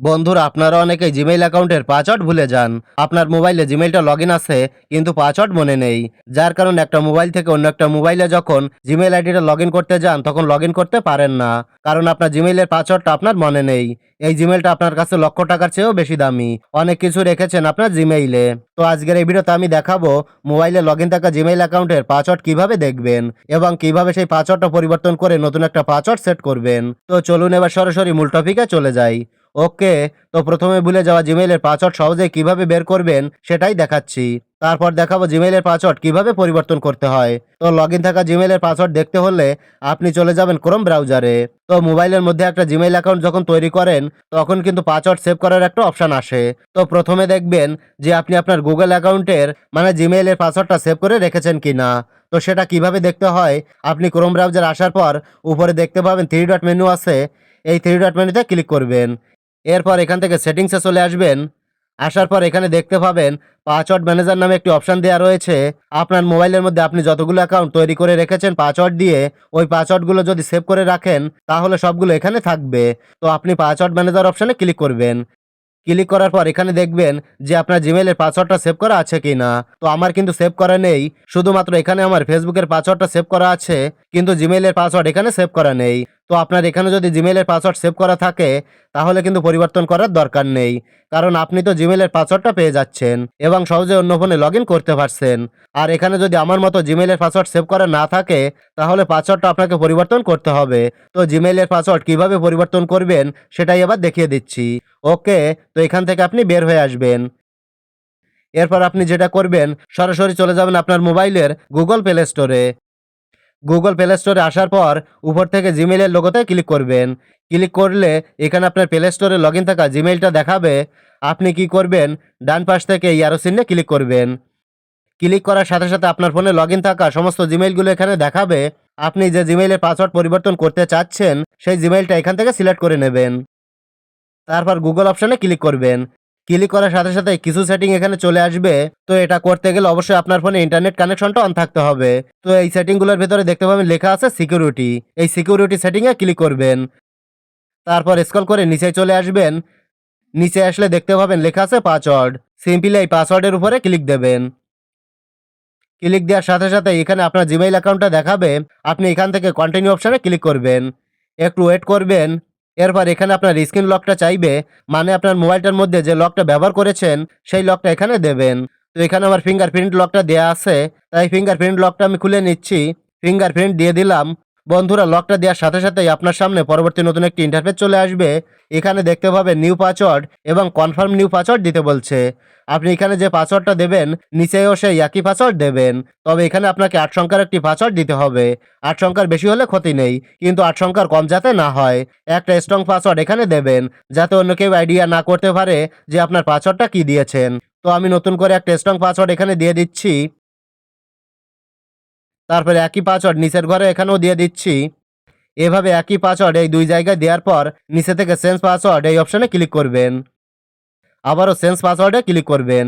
বন্ধুরা, আপনারা অনেকেই জিমেইল অ্যাকাউন্টের পাসওয়ার্ড ভুলে যান। আপনার মোবাইলে জিমেইলটা লগ আছে, কিন্তু পাসওয়ার্ড মনে নেই। যার কারণে একটা মোবাইল থেকে অন্য একটা মোবাইলে যখন জিমেইল আইডিটা লগ করতে যান, তখন লগ করতে পারেন না। কারণ আপনার জিমেইলের পাসওয়ার্ডটা আপনার মনে নেই। এই জিমেইলটা আপনার কাছে লক্ষ টাকার চেয়েও বেশি দামি। অনেক কিছু রেখেছেন আপনার জিমেইলে তো আজকের এই ভিডিওতে আমি দেখাবো মোবাইলে লগ থাকা জিমেইল অ্যাকাউন্টের পাসওয়ার্ড কীভাবে দেখবেন এবং কীভাবে সেই পাসওয়ার্ডটা পরিবর্তন করে নতুন একটা পাসওয়ার্ড সেট করবেন। তো চলুন এবার সরাসরি মূল টপিকে চলে যাই। ওকে, তো প্রথমে ভুলে যাওয়া জিমেইলের পাসওয়ার্ড সহজে কীভাবে বের করবেন সেটাই দেখাচ্ছি। তারপর দেখাবো জিমেইলের পাসওয়ার্ড কীভাবে পরিবর্তন করতে হয়। তো লগ থাকা জিমেইলের পাসওয়ার্ড দেখতে হলে আপনি চলে যাবেন ক্রোম ব্রাউজারে তো মোবাইলের মধ্যে একটা জিমেইল অ্যাকাউন্ট যখন তৈরি করেন, তখন কিন্তু পাসওয়ার্ড সেভ করার একটা অপশন আসে। তো প্রথমে দেখবেন যে আপনি আপনার গুগল অ্যাকাউন্টের মানে জিমেইলের পাসওয়ার্ডটা সেভ করে রেখেছেন কিনা। তো সেটা কীভাবে দেখতে হয়? আপনি ক্রোম ব্রাউজার আসার পর উপরে দেখতে পাবেন থ্রি ডট মেনু আছে। এই থ্রি ডট মেনুতে ক্লিক করবেন। এরপর এখান থেকে সেটিংসে চলে আসবেন। আসার পর এখানে দেখতে পাবেন পাসওয়ার্ড ম্যানেজার নামে একটি অপশান দেওয়া রয়েছে। আপনার মোবাইলের মধ্যে আপনি যতগুলো অ্যাকাউন্ট তৈরি করে রেখেছেন পাসওয়ার্ড দিয়ে, ওই পাসওয়ার্ডগুলো যদি সেভ করে রাখেন, তাহলে সবগুলো এখানে থাকবে। তো আপনি পাসওয়ার্ড ম্যানেজার অপশানে ক্লিক করবেন। ক্লিক করার পর এখানে দেখবেন যে আপনার জিমেইলের পাসওয়ার্ডটা সেভ করা আছে কি না তো আমার কিন্তু সেভ করা নেই। শুধুমাত্র এখানে আমার ফেসবুকের পাসওয়ার্ডটা সেভ করা আছে, কিন্তু জিমেইলের পাসওয়ার্ড এখানে সেভ করা নেই। তো আপনার এখানে যদি জিমেলের পাসওয়ার্ড সেভ করা থাকে, তাহলে কিন্তু পরিবর্তন করার দরকার নেই। কারণ আপনি তো জিমেলের পাসওয়ার্ডটা পেয়ে যাচ্ছেন এবং সহজে অন্য ফোনে লগ করতে পারছেন। আর এখানে যদি আমার মতো জিমেলের পাসওয়ার্ড সেভ করা না থাকে, তাহলে পাসওয়ার্ডটা আপনাকে পরিবর্তন করতে হবে। তো জিমেলের পাসওয়ার্ড কীভাবে পরিবর্তন করবেন, সেটাই এবার দেখিয়ে দিচ্ছি। ওকে, তো এখান থেকে আপনি বের হয়ে আসবেন। এরপর আপনি যেটা করবেন, সরাসরি চলে যাবেন আপনার মোবাইলের গুগল প্লে স্টোরে গুগল প্লে স্টোরে আসার পর উপর থেকে জিমেলের লোগোতে ক্লিক করবেন। ক্লিক করলে এখানে আপনার প্লে স্টোরে লগ থাকা জিমেইলটা দেখাবে। আপনি কি করবেন? ডান পাশ থেকে ইয়ারো চিহ্নে ক্লিক করবেন। ক্লিক করার সাথে সাথে আপনার ফোনে লগ থাকা সমস্ত জিমেলগুলো এখানে দেখাবে। আপনি যে জিমেইলের পাসওয়ার্ড পরিবর্তন করতে চাচ্ছেন, সেই জিমেইলটা এখান থেকে সিলেক্ট করে নেবেন। তারপর গুগল অপশানে ক্লিক করবেন। ক্লিক করার সাথে সাথে কিছু সেটিং এখানে চলে আসবে। তো এটা করতে গেলে অবশ্যই আপনার ফোনে ইন্টারনেট কানেকশনটা অন থাকতে হবে। তো এই সেটিংগুলোর ভেতরে দেখতে পাবেন লেখা আছে সিকিউরিটি এই সিকিউরিটি সেটিংয়ে ক্লিক করবেন। তারপর স্ক্রল করে নিচে চলে আসবেন। নিচে আসলে দেখতে পাবেন লেখা আছে পাসওয়ার্ড সিম্পলি এই পাসওয়ার্ডের উপরে ক্লিক দেবেন। ক্লিক দেওয়ার সাথে সাথে এখানে আপনার জিমেইল অ্যাকাউন্টটা দেখাবে। আপনি এখান থেকে কন্টিনিউ অপশানে ক্লিক করবেন। একটু ওয়েট করবেন। এরপর এখানে আপনার স্ক্রিন লকটা চাইবে মানে আপনার মোবাইলটার মধ্যে যে লকটা ব্যবহার করেছেন, সেই লকটা এখানে দেবেন। তো এখানে আমার ফিঙ্গার প্রিন্ট লকটা দেওয়া আছে, তাই ফিঙ্গার প্রিন্ট লকটা আমি খুলে নিচ্ছি ফিঙ্গার প্রিন্ট দিয়ে দিলাম বন্ধুরা লকটা দেওয়ার সাথে সাথেই আপনার সামনে পরবর্তী নতুন একটি ইন্টারফেস চলে আসবে। এখানে দেখতে পাবেন নিউ পাসওয়ার্ড এবং কনফার্ম নিউ পাসওয়ার্ড দিতে বলছে। আপনি এখানে যে পাসওয়ার্ডটা দেবেন, নিচেও সেই একই পাসওয়ার্ড দেবেন। তবে এখানে আপনাকে আট সংখ্যার একটি পাসওয়ার্ড দিতে হবে। আট সংখ্যার বেশি হলে ক্ষতি নেই, কিন্তু আট সংখ্যার কম যাতে না হয়। একটা স্ট্রং পাসওয়ার্ড এখানে দেবেন, যাতে অন্য কেউ আইডিয়া না করতে পারে যে আপনার পাসওয়ার্ডটা কি দিয়েছেন। তো আমি নতুন করে একটা স্ট্রং পাসওয়ার্ড এখানে দিয়ে দিচ্ছি। তারপরে একই পাসওয়ার্ড নিচের ঘরে এখানেও দিয়ে দিচ্ছি। এভাবে একই পাসওয়ার্ড এই দুই জায়গায় দেওয়ার পর নিচে থেকে সেন্স পাসওয়ার্ড এই অপশানে ক্লিক করবেন। আবারও সেন্স পাসওয়ার্ডে ক্লিক করবেন।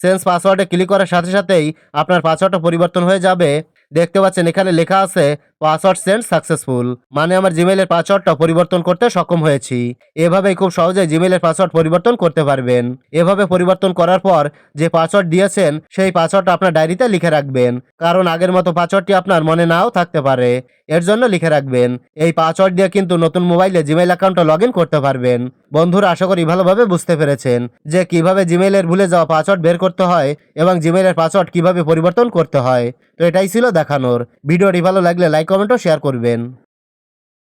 সেন্স পাসওয়ার্ডে ক্লিক করার সাথে সাথেই আপনার পাসওয়ার্ডটা পরিবর্তন হয়ে যাবে। দেখতে পাচ্ছেন এখানে লেখা আছে পাসওয়ার্ড সেন্ড সাকসেসফুল। মানে আমার জিমেলের পাসওয়ার্ডটা পরিবর্তন করতে সক্ষম হয়েছি। এভাবেই খুব সহজেই জিমেলের পাসওয়ার্ড পরিবর্তন করতে পারবেন। এভাবে পরিবর্তন করার পর যে পাসওয়ার্ড দিয়েছেন, সেই পাসওয়ার্ডটা আপনার ডায়েরিতে লিখে রাখবেন। কারণ আগের মতো পাসওয়ার্ডটি আপনার মনে নাও থাকতে পারে। এর জন্য লিখে রাখবেন। এই পাসওয়ার্ড দিয়ে কিন্তু নতুন মোবাইলে জিমেইল অ্যাকাউন্টে লগ ইন করতে পারবেন। বন্ধুরা, আশা করি ভালোভাবে বুঝতে পেরেছেন যে কীভাবে জিমেইলের ভুলে যাওয়া পাসওয়ার্ড বের করতে হয় এবং জিমেইলের পাসওয়ার্ড কীভাবে পরিবর্তন করতে হয়। তো এটাই ছিল দেখানোর। ভিডিওটি ভালো লাগলে লাইক কমেন্ট শেয়ার করবেন।